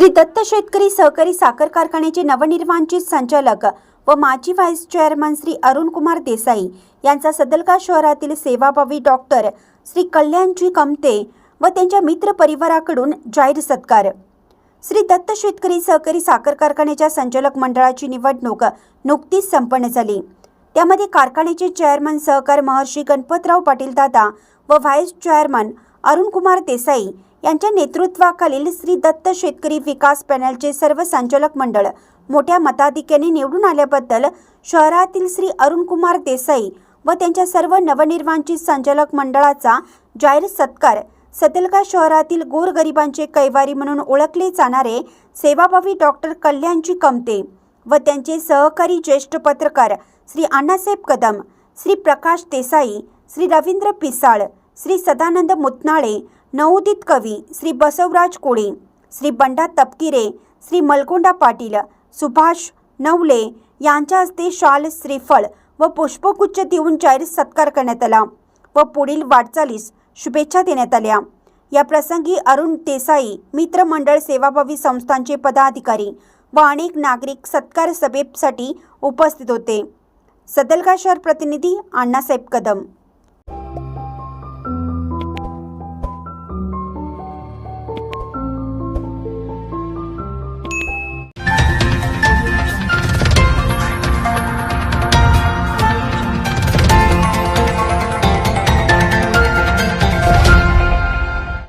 श्री दत्त शेतकरी सहकारी साखर कारखान्याचे नवनिर्वांचित संचालक व माजी व्हाईस चेअरमन श्री अरुण कुमार देसाई यांचा सदलका शहरातील सेवाभावी डॉक्टर श्री कल्याणजी कमते व त्यांच्या मित्र परिवाराकडून जाहीर सत्कार. श्री दत्त शेतकरी सहकारी साखर कारखान्याच्या संचालक मंडळाची निवडणूक नुकतीच संपन्न झाली. त्यामध्ये कारखान्याचे चेअरमन सहकार महर्षी गणपतराव पाटील दादा व व्हाईस चेअरमन अरुणकुमार देसाई यांच्या नेतृत्वाखालील श्री दत्त शेतकरी विकास पॅनलचे सर्व संचालक मंडळ मोठ्या मताधिक्याने निवडून आल्याबद्दल शहरातील श्री अरुणकुमार देसाई व त्यांच्या सर्व नवनिर्माणची संचालक मंडळाचा जाहीर सत्कार सतलका शहरातील गोरगरिबांचे कैवारी म्हणून ओळखले जाणारे सेवाभावी डॉक्टर कल्याणजी कमते व त्यांचे सहकारी ज्येष्ठ पत्रकार श्री अण्णासाहेब कदम श्री प्रकाश देसाई श्री रवींद्र पिसाळ श्री सदानंद मुतनाळे नवोदित कवी श्री बसवराज कोळे श्री बंडा तपकिरे श्री मलकोंडा पाटील सुभाष नवले यांच्या हस्ते शाल श्रीफळ व पुष्पगुच्छ देऊन जाहीर सत्कार करण्यात आला व पुढील वाटचालीस शुभेच्छा देण्यात आल्या. या प्रसंगी अरुण देसाई मित्रमंडळ सेवाभावी संस्थांचे पदाधिकारी व अनेक नागरिक सत्कार सभेसाठी उपस्थित होते. सदलगा शहर प्रतिनिधी अण्णासाहेब कदम